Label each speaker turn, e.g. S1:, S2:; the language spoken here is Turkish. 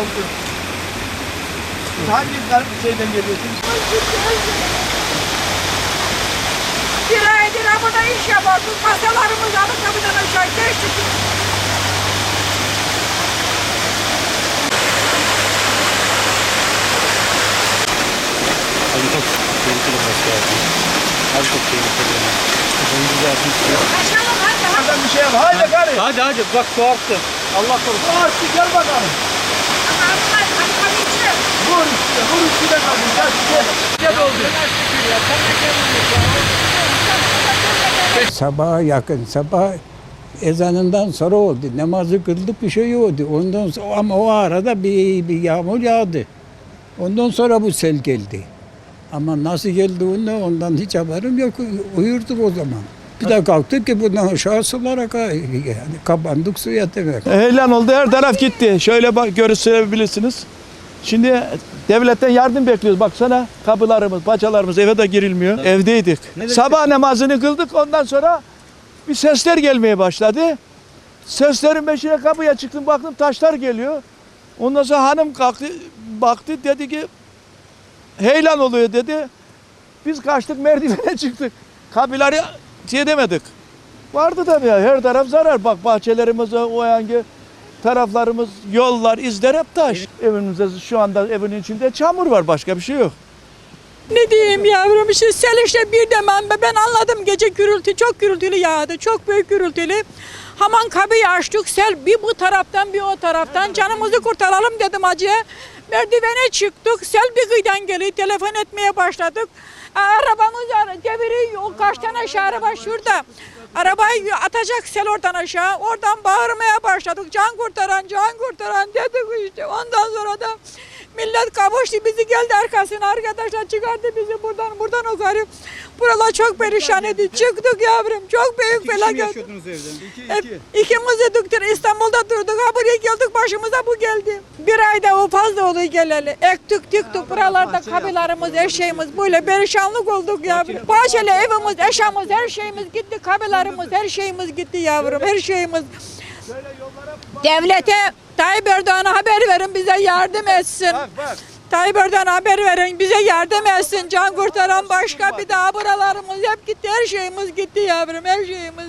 S1: oldu. Siz hangi şeyden geliyorsunuz?
S2: Bir aydır burada iş yapıyoruz. Masalarımız alıp kapıdan aşağı geçtik.
S3: Abi çok tehlikeli burası ya. Abi çok tehlikeli. Önce zaten
S2: Aşağıdan hadi hadi.
S1: Buradan bir şey yap. Haydi gari.
S3: Hadi hadi bak su. Allah korusun.
S1: Ağaçlı gel bakalım. Vur.
S4: Sabaha yakın, sabah ezanından sonra oldu. Namazı kıldık bir şey oldu. Ondan sonra, ama o arada bir, bir yağmur yağdı. Ondan sonra bu sel geldi. Ama nasıl geldi ondan, ondan hiç haberim yok. Uyurduk o zaman. Bir de kalktık ki bundan aşağı sulara kay- yani kapandık suya demek.
S5: Heyelan oldu her taraf gitti. Şöyle bak gösterebilirsiniz. Şimdi devletten yardım bekliyoruz. Baksana kapılarımız, bacalarımız eve de girilmiyor. Evdeydik. Sabah namazını kıldık. Ondan sonra bir sesler gelmeye başladı. Seslerin peşine kapıya çıktım baktım taşlar geliyor. Ondan sonra hanım kalktı baktı dedi ki heyelan oluyor dedi. Biz kaçtık merdivene çıktık. Kapıları demedik. Vardı tabii ya her taraf zarar. Bak bahçelerimize o hangi taraflarımız, yollar, izler hep taş. Evimizde şu anda evin içinde çamur var başka bir şey yok.
S2: Ne diyeyim yavrum işte sel işte bir demem be ben anladım gece gürültü çok gürültülü yağdı çok büyük gürültülü. Hemen kapıyı açtık sel bir bu taraftan bir o taraftan canımızı kurtaralım dedim acıya. Merdivene çıktık sel bir kıyıdan geliyor telefon etmeye başladık. Arabamız ara- deviriyor kaç tane aşağı araba şurada. Arabayı atacak sel oradan aşağı. Oradan bağırmaya başladık. Can kurtaran, can kurtaran dedik işte. Ondan sonra da millet kavuştu. Bizi geldi arkasına. Arkadaşlar çıkardı bizi buradan. Buradan o garip. Buralar çok perişan etti. Çıktık yavrum. Çok büyük felaket.
S3: yaşıyordunuz evde? İki,
S2: Hep ikimiz de duktur İstanbul'da durduk. Ha buraya geldik başımıza bu geldi. Bir ayda o fazla oluyor geleli. Ektik diktik buralarda kabilarımız, eşeğimiz böyle perişanlık olduk yavrum. Bahçeli evimiz, eşyamız, her şeyimiz gitti. Kabilarımız, her şeyimiz gitti yavrum. Her şeyimiz. Devlete Tayyip Erdoğan'a haber verin bize yardım etsin. Tayyip Erdoğan'a haber verin bize yardım etsin. Can kurtaran başka bir daha buralarımız hep gitti. Her şeyimiz gitti yavrum her şeyimiz.